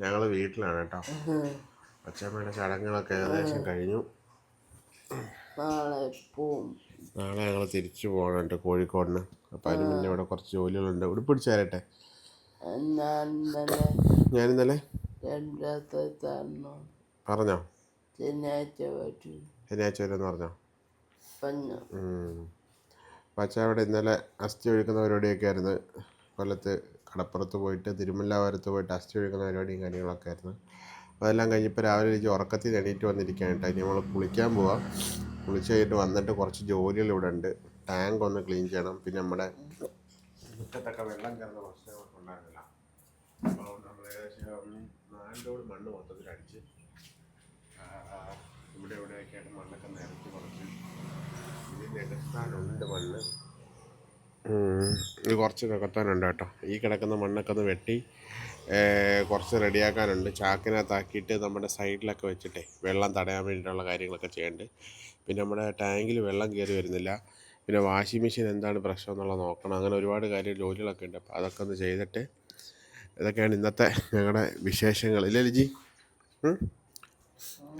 ഞങ്ങൾ വീട്ടിലാണ് കേട്ടോ അച്ഛമ്മയുടെ ചടങ്ങുകളൊക്കെ ഏകദേശം കഴിഞ്ഞു. നാളെ ഞങ്ങൾ തിരിച്ചു പോകണുണ്ട് കോഴിക്കോടിന്. അപ്പം അതിന് മുന്നേ ഇവിടെ കുറച്ച് ജോലികളുണ്ട്. ഉടുപ്പിടിച്ച് തരട്ടെ ഞാൻ ഇന്നലെ പറഞ്ഞോ? ശനിയാഴ്ച വരെ. ശനിയാഴ്ച പറഞ്ഞോ? പറഞ്ഞു. അപ്പം അച്ഛൻ അവിടെ ഇന്നലെ അസ്ഥി ഒഴുക്കുന്ന പരിപാടിയൊക്കെ ആയിരുന്നു. കൊല്ലത്ത് കടപ്പുറത്ത് പോയിട്ട് തിരുമല്ലാപുരത്ത് പോയിട്ട് അസ്ഥി ഒഴുക്കുന്ന പരിപാടിയും കാര്യങ്ങളൊക്കെ ആയിരുന്നു. അപ്പോൾ അതെല്ലാം കഴിഞ്ഞപ്പോൾ രാവിലെ എനിക്ക് ഉറക്കത്തിൽ എണീറ്റ് വന്നിരിക്കുകയാണ് കേട്ടോ. ഇനി നമ്മൾ കുളിക്കാൻ പോവാം. കുളിച്ച് കഴിഞ്ഞിട്ട് വന്നിട്ട് കുറച്ച് ജോലികൾ ഇവിടെ ഉണ്ട്. ടാങ്ക് ഒന്ന് ക്ലീൻ ചെയ്യണം. പിന്നെ നമ്മുടെ മുറ്റത്തൊക്കെ വെള്ളം കയറുന്ന പ്രശ്നങ്ങളൊക്കെ ഉണ്ടായിരുന്നില്ല. അപ്പോൾ നമ്മൾ ഏകദേശം നാല് മണ്ണ് മൊത്തത്തിൽ അടിച്ച് ഇവിടെ ഇവിടെയൊക്കെ ആയിട്ട് മണ്ണൊക്കെ നിരത്തി കുറച്ച്. ഇതിന്റെ നികത്താനുണ്ട് മണ്ണ്. ഇത് കുറച്ച് നികത്താനുണ്ട് കേട്ടോ. ഈ കിടക്കുന്ന മണ്ണൊക്കെ ഒന്ന് വെട്ടി കുറച്ച് റെഡിയാക്കാനുണ്ട്. ചാക്കിനകത്താക്കിയിട്ട് നമ്മുടെ സൈഡിലൊക്കെ വെച്ചിട്ടേ വെള്ളം തടയാൻ വേണ്ടിയിട്ടുള്ള കാര്യങ്ങളൊക്കെ ചെയ്യേണ്ടത് പിന്നെ നമ്മുടെ ടാങ്കിൽ വെള്ളം കയറി വരുന്നില്ല. പിന്നെ വാഷിംഗ് മെഷീൻ എന്താണ് പ്രശ്നം എന്നുള്ളത് നോക്കണം. അങ്ങനെ ഒരുപാട് കാര്യം ജോലികളൊക്കെ ഉണ്ട്. അപ്പോൾ അതൊക്കെ ഒന്ന് ചെയ്തിട്ട് ഇതൊക്കെയാണ് ഇന്നത്തെ ഞങ്ങളുടെ വിശേഷങ്ങൾ. ഇല്ലേ ലിജി?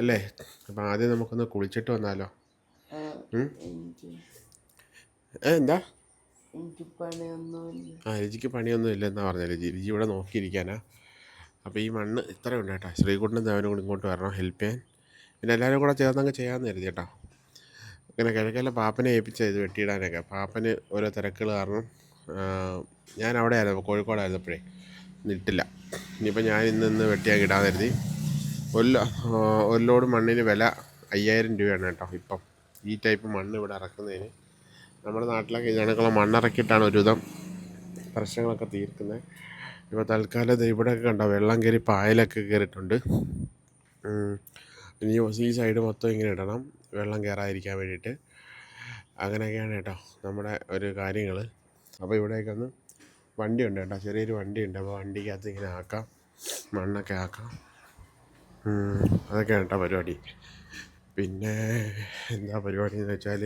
അല്ലേ? അപ്പം ആദ്യം നമുക്കൊന്ന് കുളിച്ചിട്ട് വന്നാലോ? എന്താ? ആ രുചിക്ക് പണിയൊന്നും ഇല്ല എന്നാ പറഞ്ഞത്. രുചി രുചി ഇവിടെ നോക്കിയിരിക്കാനാ. അപ്പോൾ ഈ മണ്ണ് ഇത്ര ഉണ്ട് കേട്ടോ. ശ്രീകുട്ടനും ദേവനും കൂടി ഇങ്ങോട്ട് വരണം ഹെൽപ്പ് ചെയ്യാൻ. പിന്നെ എല്ലാവരും കൂടെ ചേർന്നങ്ങ് ചെയ്യാമെന്ന് കരുതി കേട്ടോ. അങ്ങനെ കിഴക്കല്ല പാപ്പനെ ഏൽപ്പിച്ച ഇത് വെട്ടിയിടാനൊക്കെ. പാപ്പന് ഓരോ തിരക്കുകൾ കാരണം ഞാൻ അവിടെ ആയിരുന്നു കോഴിക്കോടായിരുന്നപ്പോഴേ നിട്ടില്ല ഇനിയിപ്പോൾ ഞാൻ ഇന്ന് ഇന്ന് വെട്ടിയാൽ ഇടാൻ കരുതി. ഒരു ഒരു ലോഡ് മണ്ണിന് വില അയ്യായിരം രൂപയാണ് കേട്ടോ ഇപ്പം. ഈ ടൈപ്പ് മണ്ണ് ഇവിടെ ഇറക്കുന്നതിന്. നമ്മുടെ നാട്ടിലൊക്കെ ഇതണക്കുള്ള മണ്ണിറക്കിയിട്ടാണ് ഒരുവിധം പ്രശ്നങ്ങളൊക്കെ തീർക്കുന്നത്. ഇപ്പോൾ തൽക്കാലം ഇവിടെയൊക്കെ കണ്ടോ വെള്ളം കയറി പായലൊക്കെ കയറിയിട്ടുണ്ട്. ഇനി ഈ സൈഡ് മൊത്തം ഇങ്ങനെ ഇടണം വെള്ളം കയറാതിരിക്കാൻ വേണ്ടിയിട്ട്. അങ്ങനെയൊക്കെയാണ് കേട്ടോ നമ്മുടെ ഒരു കാര്യങ്ങൾ അപ്പോൾ ഇവിടെയൊക്കെ ഒന്ന് വണ്ടിയുണ്ട് കേട്ടോ ചെറിയൊരു വണ്ടി ഉണ്ട് അപ്പോൾ വണ്ടിക്കകത്ത് ഇങ്ങനെ ആക്കാം മണ്ണൊക്കെ ആക്കാം. അതൊക്കെയാണ് കേട്ടോ പരിപാടി. പിന്നെ എന്താ പരിപാടി എന്ന് വെച്ചാൽ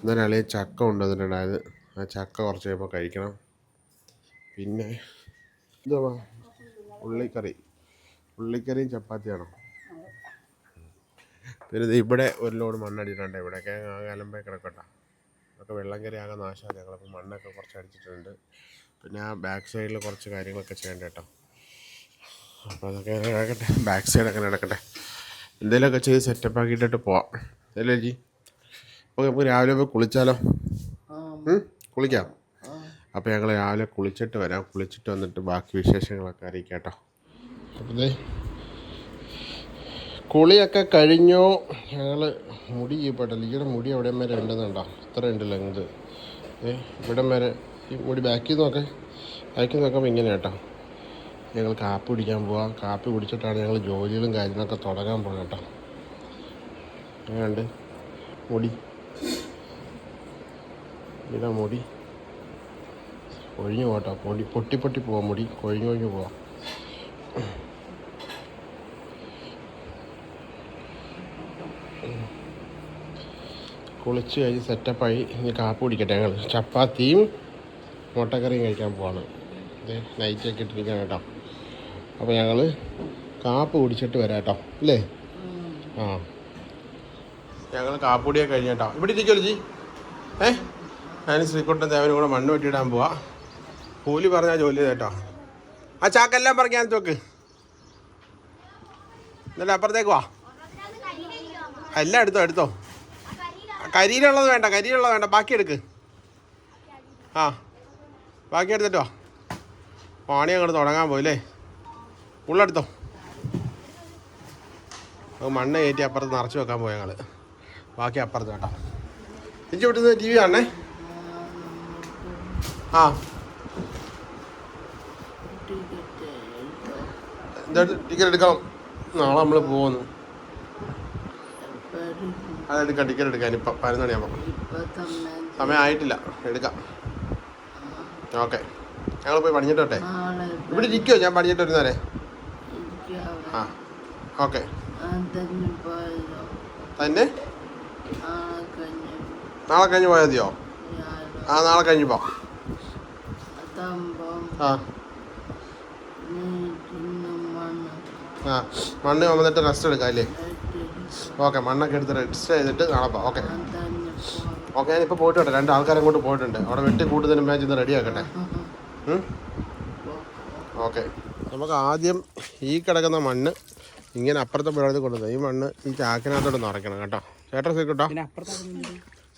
ഇന്നലെ അളി ചക്ക കൊണ്ടുവന്നിട്ടുണ്ടായത്. ആ ചക്ക കുറച്ച് കഴിയുമ്പോൾ കഴിക്കണം. പിന്നെ എന്തുവാ ഉള്ളിക്കറി. ഉള്ളിക്കറിയും ചപ്പാത്തിയാണോ? പിന്നെ ഇവിടെ ഒരു ലോഡ് മണ്ണടിയിട്ടുണ്ട്. ഇവിടെയൊക്കെ അലമ്പേ കിടക്കട്ടെ. അതൊക്കെ വെള്ളം കയറി ആകെ നാശമാണ് ഞങ്ങളിപ്പോൾ മണ്ണൊക്കെ കുറച്ച് അടിച്ചിട്ടുണ്ട്. പിന്നെ ആ ബാക്ക് സൈഡിൽ കുറച്ച് കാര്യങ്ങളൊക്കെ ചെയ്യേണ്ട കേട്ടോ അപ്പോൾ അതൊക്കെ നടക്കട്ടെ. ബാക്ക് അങ്ങനെ നടക്കട്ടെ. എന്തെങ്കിലുമൊക്കെ ചെയ്ത് സെറ്റപ്പ് ആക്കിയിട്ട് പോവാം. അല്ലേ ജി? അപ്പോൾ നമുക്ക് രാവിലെ പോയി കുളിച്ചാലോ? കുളിക്കാം. അപ്പോൾ ഞങ്ങൾ രാവിലെ കുളിച്ചിട്ട് വരാം. കുളിച്ചിട്ട് വന്നിട്ട് ബാക്കി വിശേഷങ്ങളൊക്കെ അറിയിക്കാം കേട്ടോ. അപ്പോൾ ദേ കുളിയൊക്കെ കഴിഞ്ഞോ. ഞങ്ങൾ മുടി ചെയ്യപ്പെട്ട ലീയുടെ മുടി എവിടെ വരെ ഉണ്ടെന്നുണ്ടോ ഇത്ര ഉണ്ട് ലെങ്ത് ഏ ഇവിടം വരെ ഈ മുടി ബാക്കിൽ നോക്കെ. ബാക്കിൽ നോക്കുമ്പോൾ ഇങ്ങനെ കേട്ടോ. ഞങ്ങൾ കാപ്പി കുടിക്കാൻ പോവാം. കാപ്പി കുടിച്ചിട്ടാണ് ഞങ്ങൾ ജോലികളും കാര്യങ്ങളൊക്കെ തുടങ്ങാൻ പോകുന്നത് കേട്ടോ. അങ്ങനെയുണ്ട് മുടി? ഇതാ മുടി. കൊഴിഞ്ഞു പോട്ടോ. പൊടി പൊട്ടി പൊട്ടി പോവാം മുടി. കൊഴിഞ്ഞു കൊഴിഞ്ഞു പോവാം. കുളിച്ച് കഴിഞ്ഞ് സെറ്റപ്പായി ഇനി കാപ്പി കുടിക്കട്ടെ ഞങ്ങൾ. ചപ്പാത്തിയും മുട്ടക്കറിയും കഴിക്കാൻ പോവാണ്. നൈറ്റൊക്കെ ഇട്ടിരിക്കാൻ കേട്ടോ. അപ്പോൾ ഞങ്ങൾ കാപ്പ് കുടിച്ചിട്ട് വരാം കേട്ടോ അല്ലേ ആ. ഞങ്ങൾ കാപ്പുടിയൊക്കെ കഴിഞ്ഞ കേട്ടോ ഇവിടെ ഇരിക്കുമല്ലോ ജി ഏ? ഞാൻ ശ്രീകുട്ടൻ ദേവനും കൂടെ മണ്ണ് വെട്ടിയിടാൻ പോവാ. കൂലി പറഞ്ഞാൽ ജോലി ചെയ്ത് കേട്ടോ ആ ചാക്കെല്ലാം പറഞ്ഞാൽ തോക്ക്. എന്നിട്ട് അപ്പുറത്തേക്ക് വാ. എല്ലാം എടുത്തോ എടുത്തോ. കരിയിലുള്ളത് വേണ്ട കരിയിലുള്ളത് വേണ്ട. ബാക്കി എടുക്ക്. ആ. ബാക്കി എടുത്തിട്ടോ പാണി അങ്ങോട്ട് തുടങ്ങാൻ പോയില്ലേ ഉള്ളെടുത്തോ അത് മണ്ണ് കയറ്റി അപ്പുറത്ത് നിറച്ച് വെക്കാൻ പോയ ഞങ്ങൾ ബാക്കി അപ്പുറത്ത് കേട്ടോ. എനിക്ക് വിട്ടുന്നത് ടി വി കാണണേ? ആ. ടിക്കറ്റ് എടുക്കാം എടുക്കണം. നാളെ നമ്മൾ പോകുന്നു അതെടുക്കാം ടിക്കറ്റ് എടുക്കാൻ ഇപ്പം പതിനൊന്ന് മണിയാകുമ്പോൾ സമയം ആയിട്ടില്ല. എടുക്കാം. ഓക്കെ. ഞങ്ങൾ പോയി പണിഞ്ഞിട്ടോട്ടെ ഇവിടെ ഇരിക്കുമോ ഞാൻ പണിഞ്ഞിട്ട് വരുന്നവരെ. ആ ഓക്കെ. തന്നെ നാളെ കഴിഞ്ഞ് പോയാൽ മതിയോ? ആ നാളെ കഴിഞ്ഞ് തമ്പം ആ. മണ്ണ് ആ മണ്ണ് വന്നിട്ട് റെസ്റ്റ് എടുക്കാം അല്ലേ? ഓക്കെ മണ്ണൊക്കെ എടുത്ത് റെസ്റ്റ് ചെയ്തിട്ട് നാളെ ഓക്കെ. അതന്നെ ഓക്കെ ഞാനിപ്പോൾ പോയിട്ട് വട്ടെ രണ്ട് ആൾക്കാരെ അങ്ങോട്ട് പോയിട്ടുണ്ട്. അവിടെ വെട്ടി കൂടുതലും മാച്ച് ഇന്ന് റെഡി ആക്കട്ടെ. ഓക്കെ. നമുക്ക് ആദ്യം ഈ കിടക്കുന്ന മണ്ണ് ഇങ്ങനെ അപ്പുറത്തെ വെള്ളത്തിൽ കൊണ്ടുവന്നത് ഈ മണ്ണ് ഈ ചാക്കിനകത്തോട്ട് നിറയ്ക്കണം കേട്ടോ. ചേട്ടാ കേട്ടോ.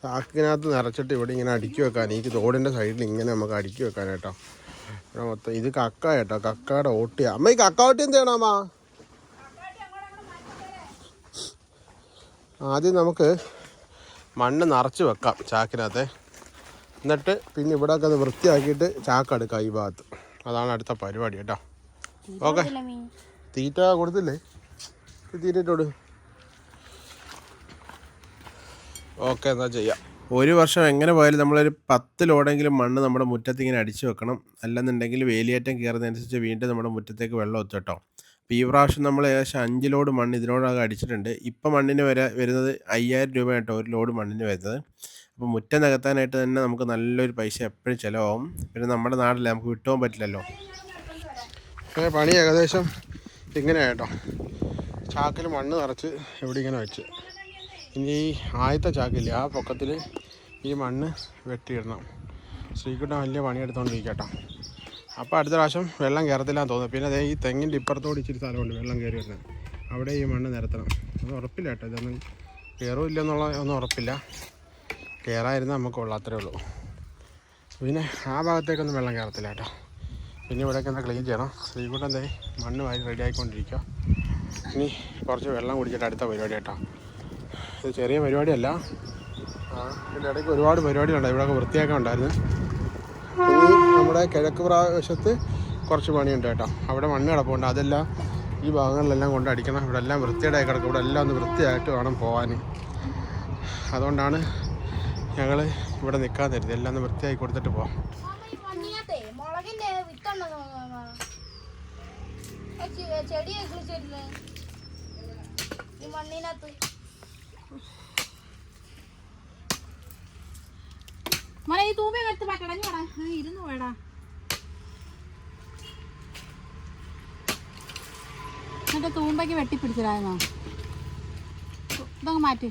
ചാക്കിനകത്ത് നിറച്ചിട്ട് ഇവിടെ ഇങ്ങനെ അടുക്കി വെക്കാൻ ഈ തോടിന്റെ സൈഡിൽ ഇങ്ങനെ നമുക്ക് അടുക്കി വെക്കാൻ കേട്ടോ. ഇവിടെ മൊത്തം ഇത് കക്ക കേട്ടോ കക്കയുടെ ഓട്ടിയ. അമ്മ ഈ കക്ക ഓട്ടി എന്ത് ചെയ്യണം ആദ്യം നമുക്ക് മണ്ണ് നിറച്ച് വെക്കാം ചാക്കിനകത്തെ. എന്നിട്ട് പിന്നെ ഇവിടെയൊക്കെ അത് വൃത്തിയാക്കിയിട്ട് ചാക്കെടുക്കാം ഈ ഭാഗത്ത്. അതാണ് അടുത്ത പരിപാടി കേട്ടോ. ഓക്കെ. തീറ്റ കൊടുത്തില്ലേ? തീറ്റോട് ഓക്കെ എന്നാ ചെയ്യാം. ഒരു വർഷം എങ്ങനെ പോയാലും നമ്മളൊരു പത്ത് ലോഡെങ്കിലും മണ്ണ് നമ്മുടെ മുറ്റത്ത് ഇങ്ങനെ അടിച്ചു വെക്കണം. അല്ലെന്നുണ്ടെങ്കിൽ വേലിയേറ്റം കയറുന്നതനുസരിച്ച് വീണ്ടും നമ്മുടെ മുറ്റത്തേക്ക് വെള്ളം എത്തട്ടോ അപ്പോൾ ഈ പ്രാവശ്യം നമ്മൾ ഏകദേശം അഞ്ച് ലോഡ് മണ്ണ് ഇതിനോടൊക്കെ അടിച്ചിട്ടുണ്ട്. ഇപ്പം മണ്ണിന് വരെ വരുന്നത് അയ്യായിരം രൂപ കേട്ടോ ഒരു ലോഡ് മണ്ണിന് വരുന്നത്. അപ്പോൾ മുറ്റം നികത്താനായിട്ട് തന്നെ നമുക്ക് നല്ലൊരു പൈസ എപ്പോഴും ചിലവാകും. പിന്നെ നമ്മുടെ നാട്ടിലെ നമുക്ക് വിട്ടുപോകാൻ പറ്റില്ലല്ലോ. അങ്ങനെ പണി ഏകദേശം ഇങ്ങനെ കേട്ടോ ചാക്കിൽ മണ്ണ് നിറച്ച് ഇവിടെ ഇങ്ങനെ വെച്ച്. ഇനി ഈ ആദ്യത്തെ ചാക്കില്ലേ ആ പൊക്കത്തിൽ ഈ മണ്ണ് വെട്ടിയിടണം. ശ്രീകുട്ടൻ വലിയ പണിയെടുത്തോണ്ടിരിക്കട്ടോ അപ്പോൾ അടുത്ത പ്രാവശ്യം വെള്ളം കയറത്തില്ലാന്ന് തോന്നുന്നു. പിന്നെ അതേ ഈ തെങ്ങിന്റെ ഇപ്പുറത്തോട് ഇച്ചിരി സ്ഥലമുണ്ട് വെള്ളം കയറി വരുന്നത്. അവിടെ ഈ മണ്ണ് നിരത്തണം. അത് ഉറപ്പില്ല കേട്ടോ ഇതൊന്നും കയറില്ല എന്നുള്ള ഒന്നും ഉറപ്പില്ല. കയറായിരുന്നാൽ നമുക്ക് കൊള്ളാത്രേ ഉള്ളൂ. പിന്നെ ആ ഭാഗത്തേക്കൊന്നും വെള്ളം കയറത്തില്ല കേട്ടോ. പിന്നെ ഇവിടെയൊക്കെ ഒന്ന് ക്ലീൻ ചെയ്യണം. ശ്രീകുട്ടൻ ദേ മണ്ണ് വാരി റെഡി ആയിക്കൊണ്ടിരിക്കുക ഇനി കുറച്ച് വെള്ളം കുടിച്ചിട്ട് അടുത്ത പരിപാടി കേട്ടോ. ഇത് ചെറിയ പരിപാടിയല്ല. ഇതിന്റെ ഇടയ്ക്ക് ഒരുപാട് പരിപാടികളുണ്ട്. ഇവിടെയൊക്കെ വൃത്തിയാക്കാൻ ഉണ്ടായിരുന്നു. നമ്മുടെ കിഴക്ക് പ്രാവശ്യത്ത് കുറച്ച് പണിയുണ്ട് കേട്ടോ. അവിടെ മണ്ണ് കിടപ്പുണ്ട്. അതെല്ലാം ഈ ഭാഗങ്ങളിലെല്ലാം കൊണ്ട് അടിക്കണം. ഇവിടെ എല്ലാം വൃത്തിയുടെ കിടക്കും. ഇവിടെ എല്ലാം ഒന്ന് വൃത്തിയായിട്ട് വേണം പോകാൻ അതുകൊണ്ടാണ് ഞങ്ങൾ ഇവിടെ നിൽക്കാൻ തരുന്നത് എല്ലാം ഒന്ന് വൃത്തിയാക്കി കൊടുത്തിട്ട് പോകാം മാമ, ഈ മണ്ണിനകത്തെ മുളകിന്റെ വിത്തുണ്ടെന്ന് തോന്നുന്നു മാമ. ആ ചെ- ചെടിയെ കിളിച്ചിട്ടില്ലേ? ഈ മണ്ണിനകത്ത്. മോനെ ഈ തൂമ്പയൊക്കെ എടുത്ത് പറ്റടഞ്ഞു വേടാ. ഇരുന്ന് വേടാ. എന്നിട്ട് തൂമ്പയ്ക്ക് വെട്ടിപ്പിടിച്ചിടായിരുന്നോ? ഇതങ്ങ് മാറ്റി.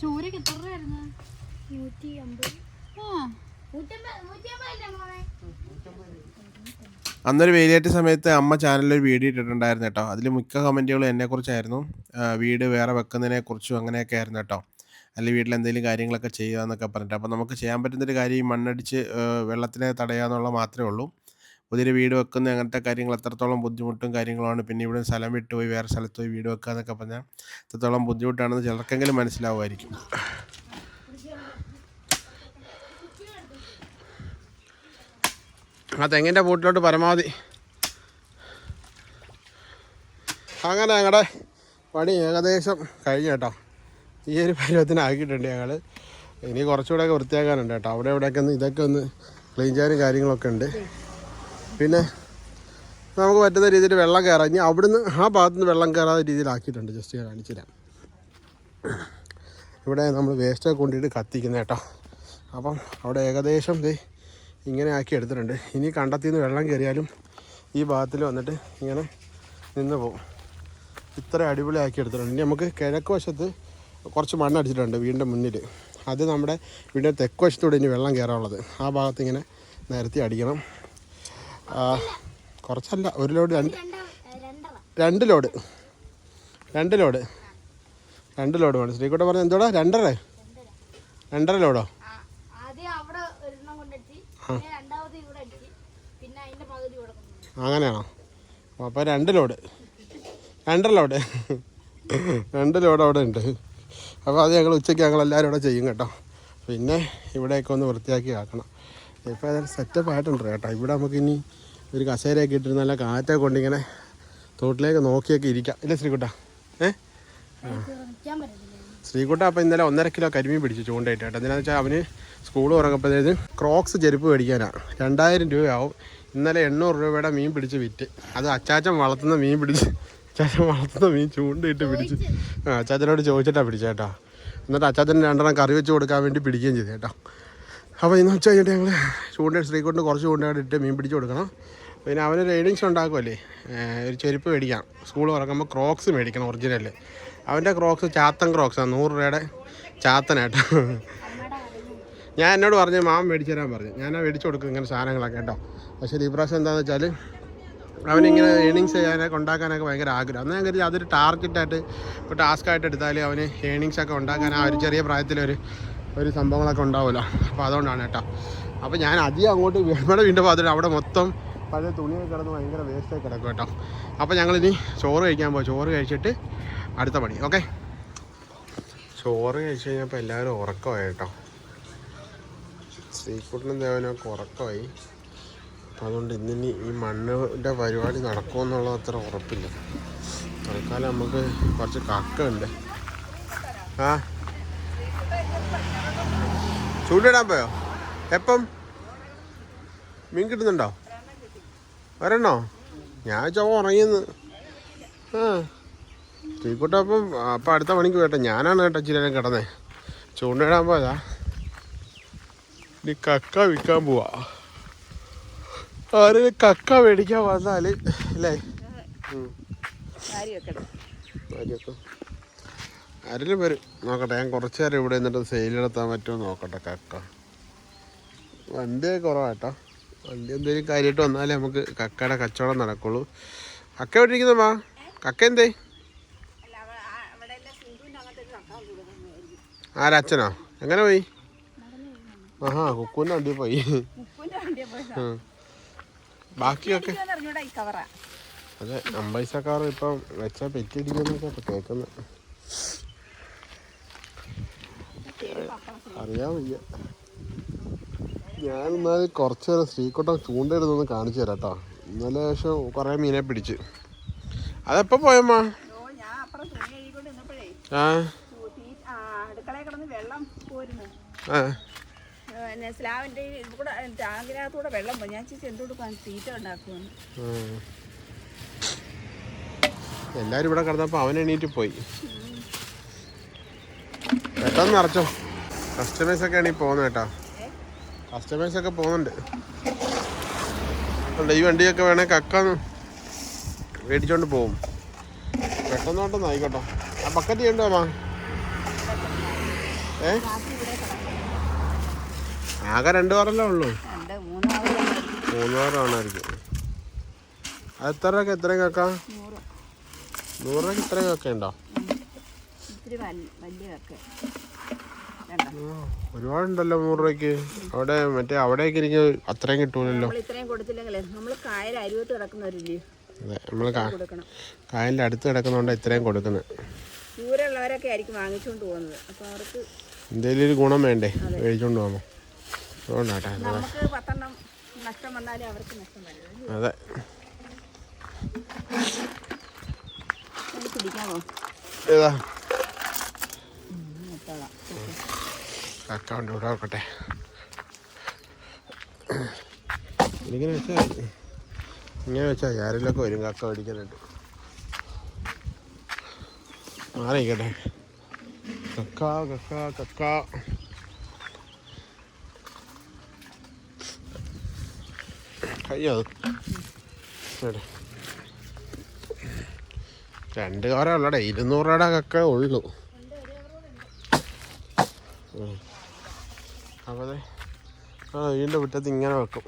ചൂരക്ക് എത്ര രൂപയായിരുന്നു നൂറ്റി അമ്പത് ആ. അന്നൊരു വേലിയേറ്റ സമയത്ത് അമ്മ ചാനലിൽ ഒരു വീഡിയോ ഇട്ടിട്ടുണ്ടായിരുന്നു കേട്ടോ. അതിൽ മിക്ക കമന്റുകളും എന്നെക്കുറിച്ചായിരുന്നു വീട് വേറെ വെക്കുന്നതിനെ കുറിച്ചും അങ്ങനെയൊക്കെ ആയിരുന്നു കേട്ടോ. അല്ലെങ്കിൽ വീട്ടിൽ എന്തെങ്കിലും കാര്യങ്ങളൊക്കെ ചെയ്യുക എന്നൊക്കെ പറഞ്ഞിട്ട്. അപ്പോൾ നമുക്ക് ചെയ്യാൻ പറ്റുന്നൊരു കാര്യം ഈ മണ്ണടിച്ച് വെള്ളത്തിനെ തടയുക എന്നുള്ള മാത്രമേ ഉള്ളൂ. പുതിയൊരു വീട് വെക്കുന്ന അങ്ങനത്തെ കാര്യങ്ങൾ എത്രത്തോളം ബുദ്ധിമുട്ടും കാര്യങ്ങളുമാണ്. പിന്നെ ഇവിടെ സ്ഥലം വിട്ട് പോയി വേറെ സ്ഥലത്ത് പോയി വീട് വെക്കുക എന്നൊക്കെ പറഞ്ഞാൽ എത്രത്തോളം ബുദ്ധിമുട്ടാണെന്ന് ചിലർക്കെങ്കിലും മനസ്സിലാവുമായിരിക്കും. ആ തെങ്ങിന്റെ പൂട്ടിലോട്ട് പരമാവധി. അങ്ങനെ ഞങ്ങളുടെ പണി ഏകദേശം കഴിഞ്ഞു കേട്ടോ. ഈ ഒരു പരുവത്തിനാക്കിയിട്ടുണ്ട് ഞങ്ങൾ ഇനി കുറച്ചുകൂടെയൊക്കെ വൃത്തിയാക്കാനുണ്ട് കേട്ടോ. അവിടെ ഇവിടെയൊക്കെ ഒന്ന് ഇതൊക്കെ ഒന്ന് ക്ലീൻ ചെയ്യാനും കാര്യങ്ങളൊക്കെ ഉണ്ട്. പിന്നെ നമുക്ക് പറ്റുന്ന രീതിയിൽ വെള്ളം കയറാം. അവിടുന്ന് ആ ഭാഗത്തുനിന്ന് വെള്ളം കയറാത്ത രീതിയിലാക്കിയിട്ടുണ്ട്. ജസ്റ്റ് ഞാൻ കാണിച്ചു തരാം. ഇവിടെ നമ്മൾ വേസ്റ്റൊക്കെ കൊണ്ടിട്ട് കത്തിക്കുന്ന കേട്ടോ. അപ്പം അവിടെ ഏകദേശം ദേ ഇങ്ങനെ ആക്കി എടുത്തിട്ടുണ്ട്. ഇനി കണ്ടത്തിൽ നിന്ന് വെള്ളം കയറിയാലും ഈ ഭാഗത്തിൽ വന്നിട്ട് ഇങ്ങനെ നിന്ന് പോകും. ഇത്ര അടിപൊളിയാക്കി എടുത്തിട്ടുണ്ട്. ഇനി നമുക്ക് കിഴക്ക് വശത്ത് കുറച്ച് മണ്ണടിച്ചിട്ടുണ്ട് വീടിന്റെ മുന്നിൽ. അത് നമ്മുടെ വീടിന്റെ തെക്ക് വശത്തൂടെ ഇനി വെള്ളം കയറാനുള്ളത്. ആ ഭാഗത്ത് ഇങ്ങനെ നിരത്തി അടിക്കണം. കുറച്ചല്ല ഒരു ലോഡ് രണ്ട് രണ്ട ലോഡ് രണ്ട് ലോഡ് രണ്ട് ലോഡ് വേണം. ശ്രീകുട്ടൻ പറഞ്ഞ എന്തോടാ? രണ്ടര? രണ്ടര ലോഡോ അങ്ങനെയാണോ? അപ്പോൾ രണ്ട് ലോഡ് രണ്ടര ലോഡ് രണ്ട് ലോഡ് അവിടെ ഉണ്ട്. അപ്പോൾ അത് ഞങ്ങൾ ഉച്ചയ്ക്ക് ഞങ്ങൾ എല്ലാവരും ഇവിടെ ചെയ്യും കേട്ടോ. പിന്നെ ഇവിടെയൊക്കെ ഒന്ന് വൃത്തിയാക്കി ആക്കണം. ഇപ്പോൾ ഏതായാലും സെറ്റപ്പ് ആയിട്ടുണ്ട് കേട്ടോ. ഇവിടെ നമുക്ക് ഇനി ഒരു കസേരയൊക്കെ ഇട്ടിട്ട് നല്ല കാറ്റൊക്കെ കൊണ്ടിങ്ങനെ തോട്ടിലേക്ക് നോക്കിയൊക്കെ ഇരിക്കാം. ഇല്ലേ ശ്രീകുട്ട? ഏ? ശ്രീകുട്ട അപ്പം ഇന്നലെ ഒന്നര കിലോ കരിമീൻ പിടിച്ചു ചൂണ്ടയിട്ട് കേട്ടോ. എന്തിനാന്ന് വെച്ചാൽ അവന് സ്കൂൾ തുറങ്ങപ്പോഴത്തേത് ക്രോക്സ് ചെരുപ്പ് മേടിക്കാനാണ് രണ്ടായിരം രൂപയാവും. ഇന്നലെ എണ്ണൂറ് രൂപയുടെ മീൻ പിടിച്ച് വിറ്റ്. അത് അച്ചാച്ചൻ വളർത്തുന്ന മീൻ പിടിച്ച് അച്ചാച്ചൻ വളർത്തുന്ന മീൻ ചൂണ്ടയിട്ട് പിടിച്ച്. ആ അച്ചാച്ചനോട് ചോദിച്ചിട്ടാണ് പിടിച്ചേട്ടാ എന്നിട്ട് അച്ചാച്ചൻ രണ്ടെണ്ണം കറി വെച്ച് കൊടുക്കാൻ വേണ്ടി പിടിക്കുകയും ചെയ്തു കേട്ടോ. അപ്പോൾ ഇന്ന് ഉച്ച കഴിഞ്ഞിട്ട് ഞങ്ങൾ ചൂണ്ട ശ്രീകുട്ടിന് കുറച്ച് ചൂണ്ടയുടെ ഇട്ട് മീൻ പിടിച്ച് കൊടുക്കണം. പിന്നെ അവനൊരു ഏണിങ്സ് ഉണ്ടാക്കുമല്ലേ ഒരു ചെരുപ്പ് മേടിക്കാം. സ്കൂൾ തുറക്കുമ്പോൾ ക്രോക്സ് മേടിക്കണം ഒറിജിനൽ അവന്റെ ക്രോക്സ് ചാത്തൻ ക്രോക്സാണ് നൂറ് രൂപയുടെ ചാത്തനായിട്ട് ഞാൻ എന്നോട് പറഞ്ഞു മാമൻ മേടിച്ചു തരാൻ പറഞ്ഞു. ഞാനാ മേടിച്ചു കൊടുക്കും ഇങ്ങനെ സാധനങ്ങളൊക്കെ കേട്ടോ. പക്ഷേ ഈ പ്രാവശ്യം എന്താണെന്ന് വെച്ചാൽ അവനിങ്ങനെ ഏണിങ്സ് ചെയ്യാനൊക്കെ ഉണ്ടാക്കാനൊക്കെ ഭയങ്കര ആഗ്രഹം. അന്ന് ഞാൻ കരുതി അതൊരു ടാർഗറ്റായിട്ട് ഇപ്പോൾ ടാസ്ക് ആയിട്ട് എടുത്താൽ അവന് ഏണിങ്സ് ഒക്കെ ഉണ്ടാക്കാൻ ആ ഒരു ചെറിയ പ്രായത്തിലൊരു ഒരു സംഭവങ്ങളൊക്കെ ഉണ്ടാവുമല്ലോ. അപ്പോൾ അതുകൊണ്ടാണ് കേട്ടോ. അപ്പോൾ ഞാൻ അധികം അങ്ങോട്ട് വീട് വീണ്ടും പാത്രം അവിടെ മൊത്തം പഴയ തുണിയൊക്കെ കിടന്ന് ഭയങ്കര വേസ്റ്റായി കിടക്കും കേട്ടോ. അപ്പോൾ ഞങ്ങളിനി ചോറ് കഴിക്കാൻ പോകും ചോറ് കഴിച്ചിട്ട് അടുത്ത പണി ഓക്കെ ചോറ് കഴിച്ച് കഴിഞ്ഞപ്പോൾ എല്ലാവരും ഉറക്കമായി കേട്ടോ. ശ്രീകുട്ടനും ദേവനൊക്കെ ഉറക്കമായി. അപ്പം അതുകൊണ്ട് ഇന്നിനി ഈ മണ്ണിന്റെ പരിപാടി നടക്കുമെന്നുള്ളത് അത്ര ഉറപ്പില്ല. തൽക്കാലം നമുക്ക് കുറച്ച് കക്ക ഉണ്ട് ആ? ചൂണ്ടിടാൻ പോയോ? എപ്പം? മീൻ കിട്ടുന്നുണ്ടോ? വരണോ? ഞാൻ ചവ ഉറങ്ങിയെന്ന്. ആ. ശ്രീകുട്ട അപ്പം അപ്പം അടുത്ത പണിക്ക് കേട്ടോ ഞാനാണ് കേട്ടോ ചിലരും കിടന്നത് കിടന്നേ. ചൂണ്ടിടാൻ പോയതാ. ഇനി കക്ക വിൽക്കാൻ പോവാ. ആരും കക്ക മേടിക്കാൻ വന്നാൽ അല്ലേ ഉം. ആരെയൊക്കെ? ആരെങ്കിലും വരും. നോക്കട്ടെ ഞാൻ കുറച്ച് നേരം ഇവിടെ നിന്നിട്ട് സെയിൽ നടത്താൻ പറ്റുമോ നോക്കട്ടെ കക്ക. വണ്ടി കുറവാട്ടോ. വണ്ടി എന്തെങ്കിലും കാര്യമായിട്ട് വന്നാലേ നമുക്ക് കക്കയുടെ കച്ചവടം നടക്കുള്ളൂ. കക്ക എവിടെ ഇരിക്കുന്നമ്മാ കക്ക എന്തേ? ആരച്ഛനോ എങ്ങനെ പോയി? ആഹാ കുക്കൂന്റെ വണ്ടി പോയി. ബാക്കിയൊക്കെ? അതെ അമ്പൈസക്കാർ ഇപ്പം വെച്ചാൽ പെറ്റിടിക്കുന്നൊക്കെ കേൾക്കുന്നത്. അറിയാൻ വയ്യ ഞാൻ എന്നാൽ കുറച്ച് നേരം ശ്രീക്കോട്ടം ചൂണ്ടയിടുന്നൊന്ന് കാണിച്ചു തരാം കേട്ടോ ഇന്നലെ ശേഷം കുറേ മീനെ പിടിച്ച്. അതെപ്പോ പോയമ്മാ? ആ. ആ പിന്നെ സ്ലാവിന്റെ കൂടെ ടാങ്കിനകത്തൂടെ വെള്ളം പോയി. ഞാൻ ചേച്ചി എന്തുകൊടുക്കാൻ തീറ്റ ഉണ്ടാക്കുമെന്ന്. ഉം. എല്ലാരും ഇവിടെ കിടന്നപ്പോ അവൻ എണീറ്റ് പോയി. പെട്ടെന്ന് നിറച്ചോ. കസ്റ്റമേഴ്സ് ഒക്കെ ആണ് ഈ പോകുന്നത് കേട്ടോ. കസ്റ്റമേഴ്സ് ഒക്കെ പോകുന്നുണ്ട്. അല്ല ഈ വണ്ടിയൊക്കെ വേണേ കക്ക മേടിച്ചോണ്ട് പോകും. പെട്ടെന്നോട്ടൊന്ന് ആയിക്കോട്ടോ. ആ ബക്കറ്റ് ചെയ്യണ്ടോ അമ്മ ഏ? ആകെ രണ്ട് വാറല്ലേ ഉള്ളൂ. മൂന്ന് വാരമാണായിരിക്കും അത് എത്ര രൂപ എത്രയും കക്ക? നൂറ്. രൂപയ്ക്ക് ഇത്രയും ഒക്കെ ഉണ്ടോ ഇത്തിരി ഒരുപാടുണ്ടല്ലോ നൂറ് രൂപയ്ക്ക് അവിടെ മറ്റേ അവിടെയൊക്കെ എനിക്ക് അത്രയും കിട്ടൂലല്ലോ. ഇത്രയും കൊടുത്തില്ലെങ്കിലേ നമ്മൾ കായൽ അരുവത്ത് കിടക്കുന്നവരില്ലേ? അതെ നമ്മൾ കൊടുക്കണം. കായലിന്റെ അടുത്ത് കിടക്കുന്നതുകൊണ്ട് ഇത്രയും കൊടുക്കുന്നത് എന്തേലും ഉള്ളവരൊക്കെ ആയിരിക്കും വാങ്ങിച്ചുകൊണ്ട് പോകുന്നത്. അപ്പോൾ അവർക്ക് എന്തെങ്കിലും ഒരു ഗുണം വേണ്ടേ? മേടിച്ചോണ്ട് പോകാമോ അതുകൊണ്ടാട്ടെ അതെ നമുക്ക് പത്തെണ്ണം നഷ്ടം വന്നാലേ അവർക്ക് നഷ്ടം വരും അതെ. അത് പിടിക്കാമോ ഏതാ? അക്കൗണ്ട് ഇവിടെ നോക്കട്ടെ ഇങ്ങനെ വെച്ചാൽ ഇങ്ങനെ വെച്ചാൽ ആരെങ്കിലൊക്കെ വരും. കക്ക മേടിക്കാനായിട്ട്. മാറിക്കട്ടെ കക്ക കക്ക കക്ക. കയ്യോ രണ്ട് കാറേ ഉള്ളടേ. ഇരുന്നൂറ് രൂപയുടെ കക്ക ഉള്ളൂ. അപ്പോൾ ആ വീടിന്റെ മുറ്റത്ത് ഇങ്ങനെ വെക്കും.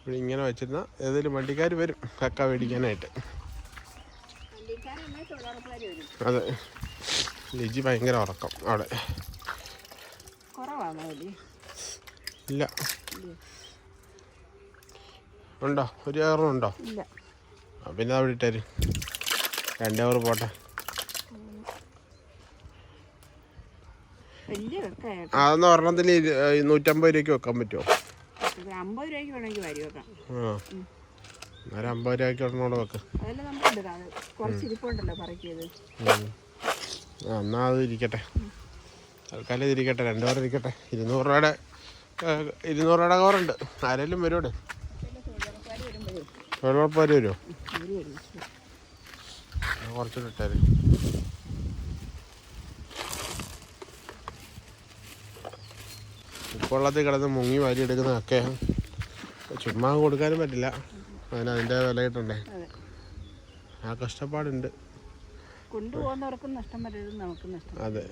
ഇവിടെ ഇങ്ങനെ വെച്ചിരുന്ന ഏതെങ്കിലും വണ്ടിക്കാർ വരും കക്ക മേടിക്കാനായിട്ട്. അതെ. ലിജി ഭയങ്കര ഉറക്കം അവിടെ. ഇല്ല. ഉണ്ടോ? ഒരു ഏറും ഉണ്ടോ? പിന്നെ അവിടെ ഇട്ടേര്. രണ്ട് അവർ പോട്ടെ വലിയ കക്കയായിട്ട് അതൊന്ന് ഒരെണ്ണത്തിൽ നൂറ്റമ്പത് രൂപയ്ക്ക് വെക്കാൻ പറ്റുമോ? അമ്പത് രൂപയ്ക്ക് വേണമെങ്കിൽ വരി വെക്കാം. ആ. അന്നേരം അമ്പത് രൂപയ്ക്ക് ഒരെണ്ണോടെ വെക്ക്. എടുക്കാം അത് ഇരിക്കട്ടെ. തൽക്കാലം ഇതിരിക്കട്ടെ രണ്ടുപേരും ഇരിക്കട്ടെ. ഇരുന്നൂറ് രൂപയുടെ ഇരുന്നൂറ് രൂപയുടെ കവറുണ്ട്. ആരെങ്കിലും വരുമോടെ തൊഴിലുറപ്പ് വരുമോ അവർ വരും ഉപ്പുവെള്ളത്തിൽ കിടന്ന് മുങ്ങി വാരി എടുക്കുന്ന ഒക്കെ ചുമ്മാ കൊടുക്കാനും പറ്റില്ല. അതിന് അതിന്റെ വിലയിട്ടുണ്ടേ. ആ കഷ്ടപ്പാടുണ്ട്. കൊണ്ടുപോകുന്നവർക്കും നഷ്ടം വരരുത് നമുക്ക് നഷ്ടം അതെ.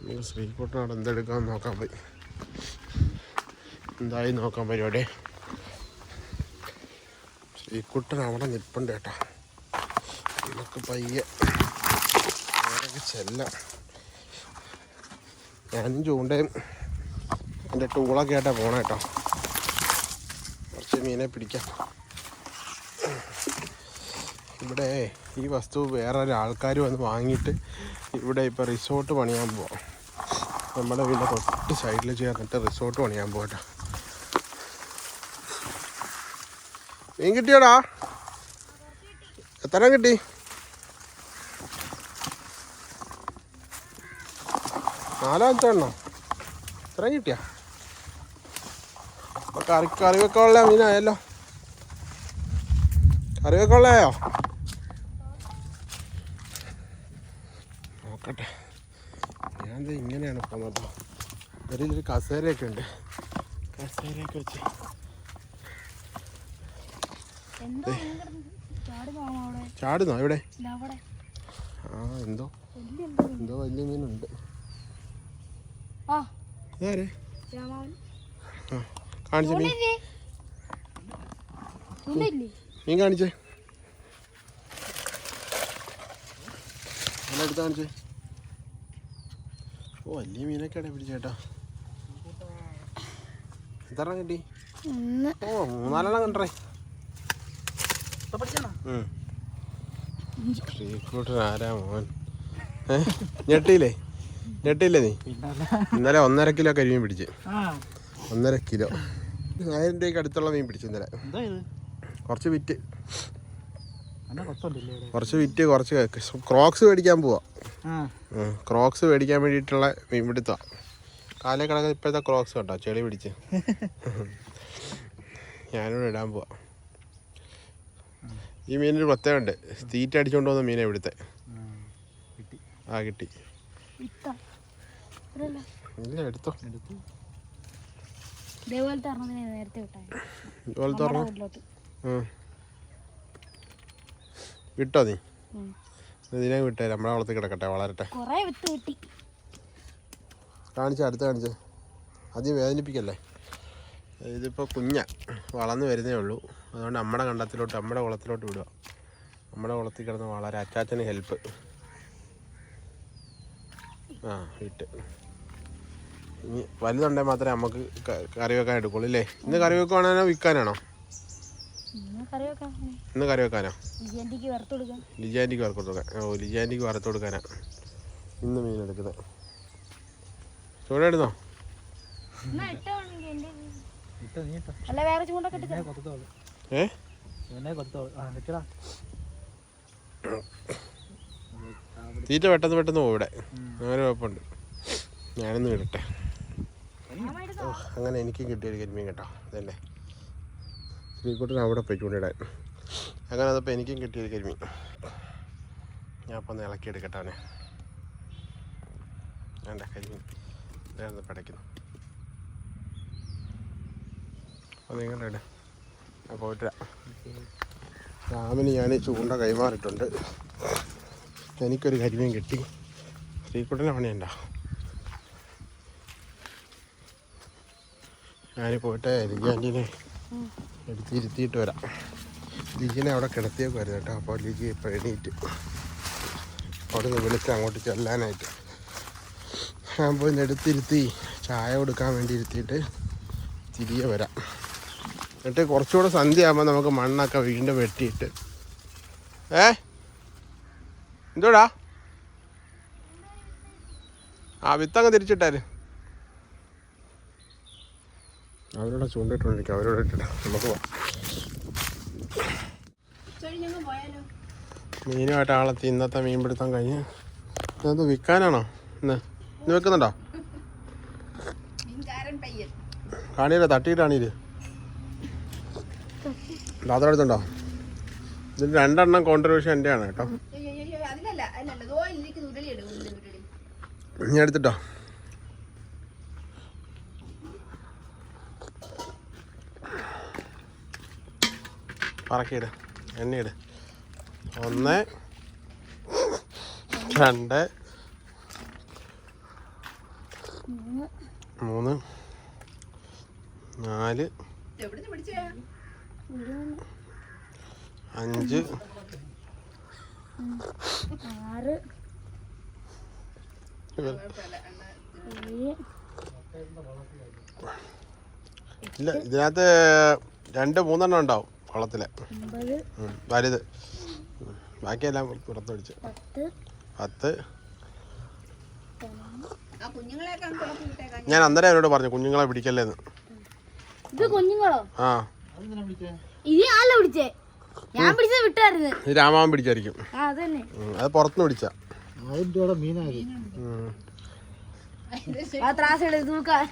ഇനി ശ്രീകുട്ടനോട് എന്തെടുക്കാൻ നോക്കാൻ പോയി. എന്തായി നോക്കാൻ പരിപാടി ശ്രീകുട്ടൻ അവിടെ നിൽപ്പുണ്ട് കേട്ടോ. നമുക്ക് പയ്യെ. ചെല്ലാം. ഞാനും ചൂണ്ടയും എന്റെ ടൂളൊക്കെ ആയിട്ടാണ് പോണേ കേട്ടോ കുറച്ച് മീനെ പിടിക്കാം. ഇവിടെ ഈ വസ്തു വേറെ ഒരാൾക്കാർ വന്ന് വാങ്ങിയിട്ട് ഇവിടെ ഇപ്പോൾ റിസോർട്ട് പണിയാൻ പോവാം. നമ്മുടെ വീടിന്റെ തൊട്ട് സൈഡിൽ ചേർന്നിട്ട് റിസോർട്ട് പണിയാൻ പോകട്ടെ മീൻ കിട്ടിയോടാ? എത്ര കിട്ടി? നാലോ അഞ്ചോ എണ്ണോ. എത്ര കിട്ടിയാ? അപ്പൊ കറി കറി വെക്കാനുള്ള മീനായല്ലോ. കറി വെക്കാനുള്ളയോ നോക്കട്ടെ. ഞാൻ ഇങ്ങനെയാണ് പോകുന്നത് ഒരു കസേരയൊക്കെ ഉണ്ട്. കസേരയൊക്കെ വെച്ച്. ചാടുന്നോ ഇവിടെ? ആ എന്തോ? എന്തോ വലിയ മീനുണ്ട്. ആ കാണിച്ച മീൻ. കാണിച്ചേ. എടുത്ത് കാണിച്ചേ. ഓ വലിയ മീനൊക്കെയാണ് പിടിച്ചേട്ടാ. എത്ര കിട്ടി ഓ മൂന്നാലെണ്ണം കണ്ടേ. ശ്രീകൂട്ടൻ ആരാ മോൻ? ഏ? ഞെട്ടിയില്ലേ? ഞെട്ടിയില്ലേ നീ? ഇന്നലെ ഒന്നര കിലോ കരിമീൻ പിടിച്ച്. ഒന്നര കിലോ. ആയിരം രൂപയ്ക്ക് അടുത്തുള്ള മീൻ പിടിച്ചു ഇന്നലെ. കുറച്ച് വിറ്റ്. എന്നാ കൊത്തുണ്ടല്ലേ കുറച്ച് വിറ്റ് കുറച്ച് ക്രോക്സ് മേടിക്കാൻ പോവാ. ആ. ക്രോക്സ് മേടിക്കാൻ വേണ്ടിയിട്ടുള്ള മീൻ പിടുത്താ കാലേ കിടക്കുന്ന ഇപ്പോഴത്തെ ക്രോക്സ് കേട്ടോ ചെളി പിടിച്ച്. ഞാനിവിടെ ഇടാൻ പോവാ. ഈ മീനൊരു പ്രത്യേകമുണ്ട് തീറ്റ അടിച്ചുകൊണ്ട് പോകുന്ന മീനാണ് ഇവിടുത്തെ. ആ, കിട്ടി ആ കിട്ടി ഇത്ത ഇവിടെയല്ല. ഇല്ല എടുത്തോ. എടുത്തു. ഇതേപോലത്തെ ഒരെണ്ണത്തിനെ നേരത്തെ വിട്ടായി ഇതുപോലെ തുറന്നു വീട്ടിലോട്ട്. വിട്ടോ നീ. ഇതിനെ വിട്ടേ നമ്മളെ വളർത്തി കിടക്കട്ടെ വളരട്ടെ. കൊറേ വിത്ത് കിട്ടി. കാണിച്ച അടുത്ത് കാണിച്ച. ആദ്യം വേദനിപ്പിക്കല്ലേ? ഇതിപ്പോൾ കുഞ്ഞ. വളർന്നു വരുന്നേ ഉള്ളൂ. അതുകൊണ്ട് നമ്മുടെ കണ്ടത്തിലോട്ട് നമ്മുടെ കുളത്തിലോട്ട് വിടുക. നമ്മുടെ കുളത്തിൽ കിടന്ന് വളരെ അച്ചാച്ചന് ഹെൽപ്പ്. ആ വിട്ട്. ഇനി വലുതുണ്ടെങ്കിൽ മാത്രമേ നമുക്ക് കറി വെക്കാൻ എടുക്കുള്ളൂ അല്ലേ ഇന്ന് കറി വെക്കുവാണോ വിൽക്കാനാണോ? ഇന്ന് കറി വെക്കാനോ വിജയന്തിക്ക് വറുത്ത് കൊടുക്കാം. ലിജാന്റിക്ക് വറുത്ത് കൊടുക്കാൻ ഓ ലിജാന്റിക്ക് വറുത്ത് കൊടുക്കാനാ. ഇന്ന് മീൻ എടുക്കുന്നത്. ചൂടെ ഇടുന്നോ എന്നാ ഇട്ടാണെങ്കിൽ എന്റെ ഇട്ടോ നീ ഇട്ടോ. അല്ല വേറെ ചൂണ്ടൊക്കെ ഇട്ട് എന്നെ കൊത്തോളൂ ഏ? ആ വെച്ചടാ. തീറ്റ പെട്ടെന്ന് പെട്ടെന്ന് പോകും ഇവിടെ. അങ്ങനെ കുഴപ്പമുണ്ട്. ഞാനൊന്ന് വിടട്ടെ. അങ്ങനെ എനിക്ക് കിട്ടിയൊരു കരിമീൻ കേട്ടോ അതന്നെ ശ്രീകുട്ടൻ അവിടെ പോയി ചൂണ്ടിടാൻ. അങ്ങനെ അതപ്പോൾ എനിക്കും കിട്ടിയൊരു കരിമീൻ. ഞാൻ അപ്പം ഒന്ന് ഇളക്കി എടുക്കട്ടെ അവനെ. വേണ്ട കരിമീൻ വേറെ പടയ്ക്കുന്നു. അപ്പോൾ നിങ്ങളുടെ ഇട. ഞാൻ പോയിട്ട്. രാമിന് ഞാൻ ചൂണ്ട കൈമാറിയിട്ടുണ്ട്. എനിക്കൊരു കരിമീൻ കിട്ടി. ശ്രീകുട്ടനെ പണിയുണ്ടോ? ഞാൻ പോയിട്ട് ലിജാന്റിനെ എടുത്തിരുത്തിയിട്ട് വരാം. ലിജിനെ അവിടെ കിടത്തിയേക്കുമായിരുന്നു കേട്ടോ. അപ്പോൾ ലിജി ഇപ്പോൾ എണീറ്റ് അവിടെ നിന്ന് വിളിച്ച് അങ്ങോട്ട് ചെല്ലാനായിട്ട്. ഞാൻ പോയി എടുത്തിരുത്തി ചായ കൊടുക്കാൻ വേണ്ടി ഇരുത്തിയിട്ട് തിരികെ വരാം. എന്നിട്ട് കുറച്ചുകൂടെ സന്ധ്യ ആകുമ്പോൾ നമുക്ക് മണ്ണൊക്കെ വീണ്ടും വെട്ടിയിട്ട്. ഏ? എന്തോടാ? ആ വിത്തങ്ങ് തിരിച്ചിട്ടാൽ അവരോട് ചൂണ്ടിട്ടുണ്ടെങ്കിൽ അവരോട് ഇട്ടിട്ട് നമുക്ക് പോവാം. മീനുമായിട്ട് ആളെത്തി ഇന്നത്തെ മീൻ പിടുത്തം കഴിഞ്ഞ്. ഇത് വിൽക്കാനാണോ? ഇന്ന്. ഇന്ന് വെക്കുന്നുണ്ടോ തട്ടിയിട്ടാണിത് കാണിയില്ല? പാത്രം എടുത്തുണ്ടോ? ഇതിന് രണ്ടെണ്ണം കോൺട്രിബ്യൂഷൻ എന്റെയാണ് കേട്ടോ. ഇനി അയ്യോ അയ്യോ അതിലല്ല അതിലല്ല ദോ എനിക്ക് ഉരുളി ഇടും ഉരുളി ഉരുളി ഞാൻ എടുത്തിട്ടോ പറക്കിയിട് എണ്ണയിട്. ഒന്ന് രണ്ട് മൂന്ന് നാല് അഞ്ച് ആറ് ഇല്ല ഇതിനകത്ത് രണ്ട് മൂന്നെണ്ണം ഉണ്ടാവും. കുളത്തിൽ വലുത്. ബാക്കിയെല്ലാം പുറത്ത് പിടിച്ച് പത്ത്. ഞാൻ അന്നേരം അവരോട് പറഞ്ഞു കുഞ്ഞുങ്ങളെ പിടിക്കല്ലേന്ന്. ഇത് കുഞ്ഞുങ്ങളോ? ആ. ഇത് ഞാനല്ല പിടിച്ചേ ഞാൻ പിടിച്ചത് വിട്ടായിരുന്നു. രാമാവൻ പിടിച്ചായിരിക്കും. ആ അതന്നെ. അത് പുറത്തുനിന്ന് പിടിച്ച. ആയിരം രൂപയുടെ മീനായി ആ ത്രാസ് എടുത്ത് തൂക്കാൻ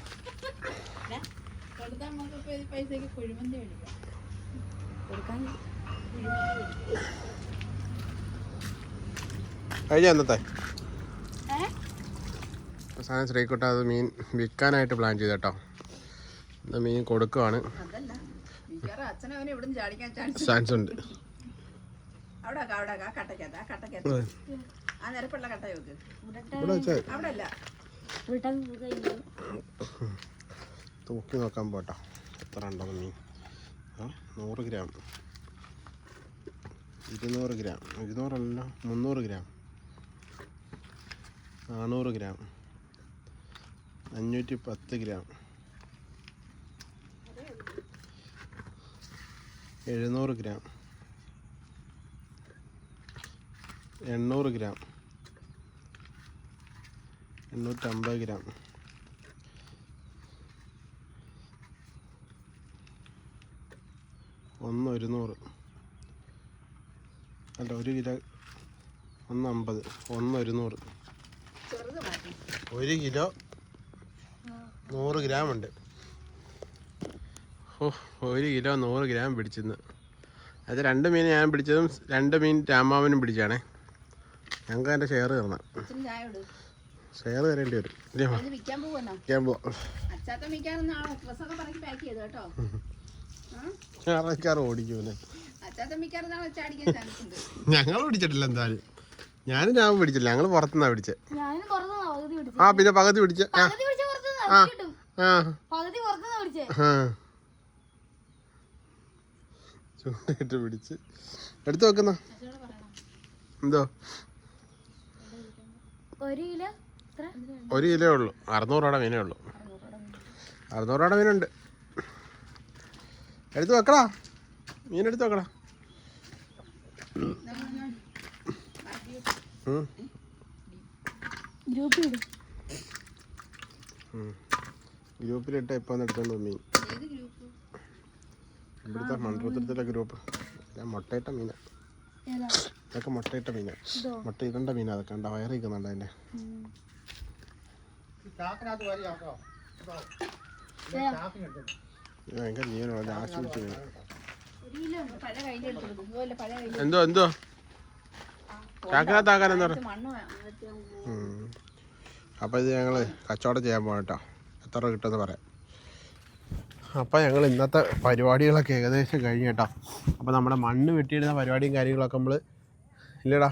കൊടുത്താൽ നമുക്ക് ഇപ്പൊ ഈ പൈസക്ക് കുഴിമന്തി മേടിക്കാം. കഴിഞ്ഞ അന്നത്തെ ഏ? അവസാനം ശ്രീക്കുട്ട അത് മീൻ വിൽക്കാനായിട്ട് പ്ലാൻ ചെയ്ത കേട്ടോ ഇന്ന് മീൻ കൊടുക്കുവാണ്. ചാൻസ് ഉണ്ട്. തൂക്കി നോക്കാൻ പോട്ടോ. എത്ര ഉണ്ടോ മീൻ. നൂറ് ഗ്രാം. ഇരുന്നൂറ് ഗ്രാം. ഇരുന്നൂറല്ല മുന്നൂറ് ഗ്രാം. നാനൂറ് ഗ്രാം. അഞ്ഞൂറ്റി പത്ത് ഗ്രാം. എഴുന്നൂറ് ഗ്രാം. എണ്ണൂറ് ഗ്രാം. എണ്ണൂറ്റമ്പത് ഗ്രാം. ഒന്ന് ഒരുന്നൂറ് അല്ല ഒരു കിലോ ഒന്ന് അമ്പത് ഒന്ന് ഒരുന്നൂറ് ഒരു കിലോ നൂറ് ഗ്രാം ഉണ്ട്. ഓ ഒരു കിലോ നൂറ് ഗ്രാം പിടിച്ചിന്ന്. അത് രണ്ട് മീൻ ഞാൻ പിടിച്ചതും രണ്ട് മീൻ രാമാവനും പിടിച്ചാണേ. ഞങ്ങൾക്ക് അതിന്റെ ഷെയർ തരണം. ഷെയർ തരേണ്ടി വരും. വിൽക്കാൻ പോവാം. ഓടിക്കൂലെ ഞങ്ങൾ പിടിച്ചിട്ടില്ല എന്തായാലും. ഞാനും ഞാൻ പിടിച്ചില്ല. ഞങ്ങൾ പുറത്തുനിന്നാ പിടിച്ചേ. ആ പിന്നെ പകുതി പിടിച്ച. ആ. ആ ചൂണ്ടിട്ട് പിടിച്ച്. എടുത്തു വെക്കുന്ന. എന്തോ? ഒരു കിലോ ഉള്ളൂ. അറുന്നൂറ് രൂപയുടെ മീനേ ഉള്ളു. അറുന്നൂറ് രൂപയുടെ മീനുണ്ട്. എടുത്ത് വെക്കടാ. മീൻ എടുത്ത് വെക്കടാ. ഗ്രൂപ്പിലിട്ട ഇപ്പൊ എടുത്തോണ്ട് മീൻ. ഇവിടുത്തെ മൺപത്രത്തിലെ ഗ്രൂപ്പ്. ഞാൻ മുട്ടയിട്ട മീനാ ഏതാ? ഇതൊക്കെ മുട്ടയിട്ട മീനാ ഇതോ? മീന അതൊക്കെ. കണ്ട? വയറിക്കുന്നുണ്ട് അതിന്റെ ഇത്. ഭയങ്കര ജീവനുള്ള എന്തോ എന്തോ? ചാക്കിനകത്താക്കാൻ എന്താ അപ്പോൾ ഇത് ഞങ്ങൾ കച്ചവടം ചെയ്യാൻ പോകട്ടോ എത്ര രൂപ കിട്ടുമെന്ന് പറയാം. അപ്പോൾ ഞങ്ങൾ ഇന്നത്തെ പരിപാടികളൊക്കെ ഏകദേശം കഴിഞ്ഞു കേട്ടോ. അപ്പോൾ നമ്മുടെ മണ്ണ് വെട്ടിയിടുന്ന പരിപാടിയും കാര്യങ്ങളൊക്കെ നമ്മൾ ഇല്ലടാ.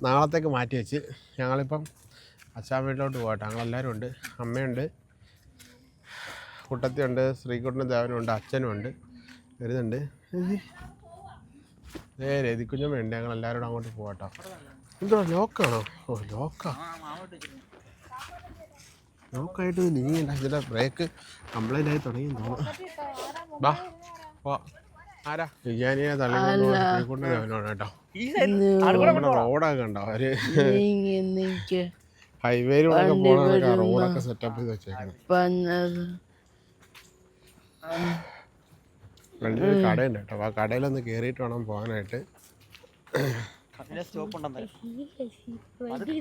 നാളത്തേക്ക് മാറ്റി വെച്ച് ഞങ്ങളിപ്പം അച്ഛാ വീട്ടിലോട്ട് പോകട്ടെ ഞങ്ങളെല്ലാവരും ഉണ്ട്. അമ്മയുണ്ട്. കുട്ടത്തിയുണ്ട് ശ്രീകുട്ടനും ദേവനുണ്ട് അച്ഛനും ഉണ്ട്. വരുന്നുണ്ട്. ഏ വേണ്ട ഞങ്ങളെല്ലാവരും കൂടെ അങ്ങോട്ട് പോകട്ടോ എന്തോ ലോക്കാണോ? ഓ ലോക്കാ. ലോക്കായിട്ട് നീങ്ങണ്ട ഇതിന്റെ ബ്രേക്ക് കംപ്ലൈന്റ് ആയി തുടങ്ങി തോന്നുന്നു. ബാ പോ. ആരാ? വിജ്ഞാനിയെ തള്ളിക്കൊണ്ട് ദേവനാണ് കേട്ടോ. റോഡൊക്കെ കണ്ടോ? അവർ ഹൈവേയിലൂടെ പോകണ റോഡൊക്കെ സെറ്റപ്പ് ചെയ്ത് വെച്ചേക്കണം ഒരു കടയുണ്ട് കേട്ടോ. ആ കടയിലൊന്ന് കയറിയിട്ട് വേണം പോകാനായിട്ട്.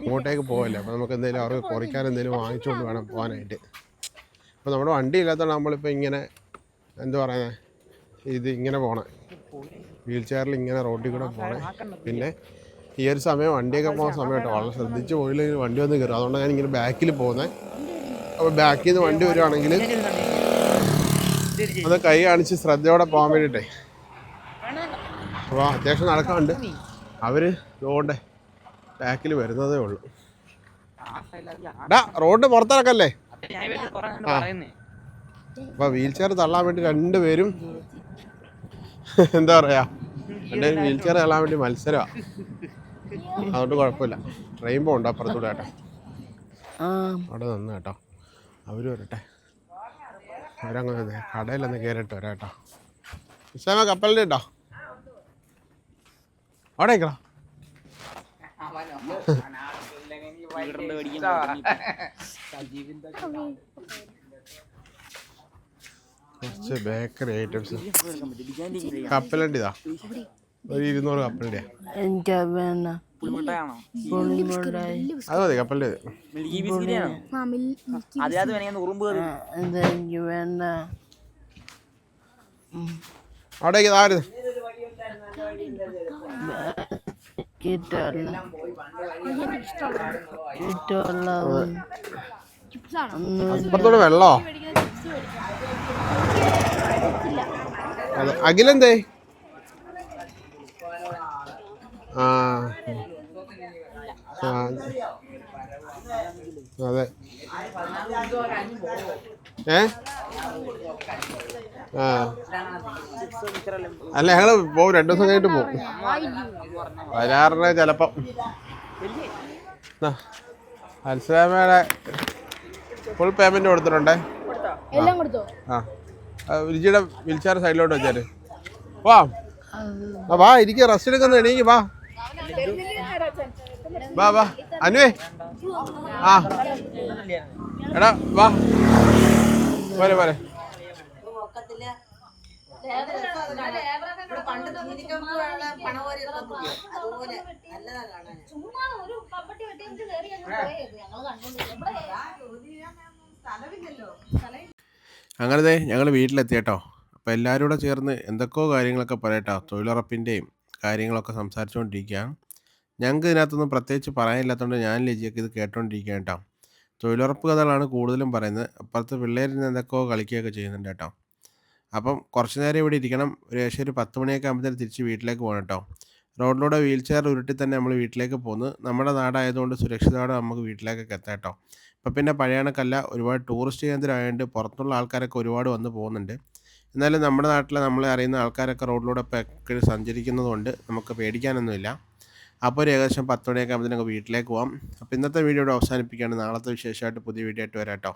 അങ്ങോട്ടേക്ക് പോകല്ലേ അപ്പോൾ നമുക്ക് എന്തെങ്കിലും അവർക്ക് കുറയ്ക്കാൻ എന്തെങ്കിലും വാങ്ങിച്ചുകൊണ്ട് വേണം പോകാനായിട്ട്. അപ്പോൾ നമ്മുടെ വണ്ടി ഇല്ലാത്തതുകൊണ്ട് നമ്മളിപ്പോൾ ഇങ്ങനെ എന്താ പറയുന്നത് ഇത് ഇങ്ങനെ പോകണം വീൽ ചെയറിൽ ഇങ്ങനെ റോഡിൽ കൂടെ പോകണേ പിന്നെ ഈ ഒരു സമയം വണ്ടിയൊക്കെ പോകുന്ന സമയം കേട്ടോ. വളരെ ശ്രദ്ധിച്ച് പോയില്ലെങ്കിൽ വണ്ടി വന്ന് കയറും അതുകൊണ്ട് ഞാൻ ഇങ്ങനെ ബാക്കിൽ പോകുന്നത് അപ്പോൾ ബാക്കിൽ നിന്ന് വണ്ടി വരുവാണെങ്കിൽ അത് കൈ കാണിച്ച് ശ്രദ്ധയോടെ പോകാൻ വേണ്ടിയിട്ടേ. അപ്പോൾ അത്യാവശ്യം നടക്കാണ്ട് അവർ പോകണ്ടേ ബാക്കിൽ വരുന്നതേ ഉള്ളൂ. ഡാ റോഡ് പുറത്തിറക്കല്ലേ? അപ്പൊ അപ്പോൾ വീൽ ചെയർ തള്ളാൻ വേണ്ടി രണ്ടുപേരും എന്താ പറയാ? രണ്ടുപേരും വീൽ ചെയർ തള്ളാൻ വേണ്ടി മത്സരമാണ് അതുകൊണ്ട് കുഴപ്പമില്ല. ട്രെയിൻ പോകണ്ട അപ്പുറത്തൂടെ കേട്ടോ അവിടെ നിന്ന് കേട്ടോ. അവർ വരട്ടെ. അവരങ്ങ് നിന്ന് കടയിലൊന്ന് കയറിയിട്ട് വരാം കേട്ടോ. ഇസ്ലാമ കപ്പലിന്റെ ഉണ്ടോ? അവിടെ നിൽക്കടാ കുറച്ച് ബേക്കറി ഐറ്റംസ്. കപ്പലണ്ടിതാ ഒരു ഇരുന്നൂറ് കപ്പലണ്ടിയാ എനിക്ക് വേണ്ട പുളിമുട്ടയാണോ അത് മതി കപ്പലണ്ടി മതി മിൽക്കി ബിസ്ക്കറ്റാണോ അതിനകത്ത് വേണമെങ്കിൽ ഉറുമ്പ് കയറി ഇതെനിക്ക് വേണ്ട. അവിടേക്ക് താര് ഇഷ്ടമല്ല ഇഷ്ടമല്ല അപ്പുറത്തോടെ വെള്ളോ? അതെ അഖിലെന്തേ? ആ ആ. അതെ. ഏ? ആ. അല്ല ഞങ്ങൾ പോകും രണ്ടു ദിവസം കഴിഞ്ഞിട്ട് പോകും വരാറിന് ചിലപ്പം. അൽസലാമയുടെ ഫുൾ പേയ്മെന്റ് കൊടുത്തിട്ടുണ്ടേ? ആ. വിൽച്ചാർ സൈഡിലോട്ട് വെച്ചാൽ. വാ. വാ ഇരിക്കുക റെസ്റ്റ് എടുക്കുന്ന എണീക്ക് വാ. വാ വാ. അനുവേ ആ. എടാ വാ. പോരെ പോരെ. ചുമ്മാ ഒരു കപ്പട്ടി വെട്ടി വെച്ച് കയറി അങ്ങ് പോയത് ഞങ്ങൾ കണ്ടോണ്ടിരിക്കും അങ്ങനെ ഞങ്ങൾ വീട്ടിലെത്തി കേട്ടോ. അപ്പോൾ എല്ലാവരും കൂടെ ചേർന്ന് എന്തൊക്കെയോ കാര്യങ്ങളൊക്കെ പറയട്ടോ. തൊഴിലുറപ്പിന്റെയും കാര്യങ്ങളൊക്കെ സംസാരിച്ചുകൊണ്ടിരിക്കുകയാണ് ഞങ്ങൾക്ക് ഇതിനകത്തൊന്നും പ്രത്യേകിച്ച് പറയാനില്ലാത്തതുകൊണ്ട് ഞാൻ ലജിയൊക്കെ ഇത് കേട്ടോണ്ടിരിക്കുകയാണ് കേട്ടോ തൊഴിലുറപ്പ് കഥകളാണ് കൂടുതലും പറയുന്നത്. അപ്പുറത്ത് പിള്ളേരിൽ നിന്ന് എന്തൊക്കെയോ കളിക്കുകയൊക്കെ ചെയ്യുന്നുണ്ട് കേട്ടോ അപ്പം കുറച്ച് നേരം ഇവിടെ ഇരിക്കണം. ഒരു ഏകദേശം ഒരു പത്ത് മണിയൊക്കെ ആകുമ്പോഴത്തേന് തിരിച്ച് വീട്ടിലേക്ക് പോകണം കേട്ടോ റോഡിലൂടെ വീൽ ചെയർ ഉരുട്ടി തന്നെ നമ്മൾ വീട്ടിലേക്ക് പോകുന്നു നമ്മുടെ നാടായതുകൊണ്ട് സുരക്ഷിതമായിട്ട് നമുക്ക് വീട്ടിലേക്കൊക്കെ എത്താം കേട്ടോ ഇപ്പം പിന്നെ പഴയ കണക്കല്ല ഒരുപാട് ടൂറിസ്റ്റ് കേന്ദ്രമായതുകൊണ്ട് പുറത്തുള്ള ആൾക്കാരൊക്കെ ഒരുപാട് വന്ന് പോകുന്നുണ്ട്. എന്നാലും നമ്മുടെ നാട്ടിലെ നമ്മളെ അറിയുന്ന ആൾക്കാരൊക്കെ റോഡിലൂടെ ഇപ്പം സഞ്ചരിക്കുന്നതുകൊണ്ട് നമുക്ക് പേടിക്കാനൊന്നുമില്ല. അപ്പോൾ ഒരു ഏകദേശം പത്ത് മണിയൊക്കെ ആകുമ്പോൾ നമുക്ക് വീട്ടിലേക്ക് പോകാം അപ്പോൾ ഇന്നത്തെ വീഡിയോ ഇവിടെ അവസാനിപ്പിക്കുകയാണ്. നാളത്തെ വിശേഷമായിട്ട് പുതിയ വീഡിയോ ആയിട്ട് വരാം കേട്ടോ.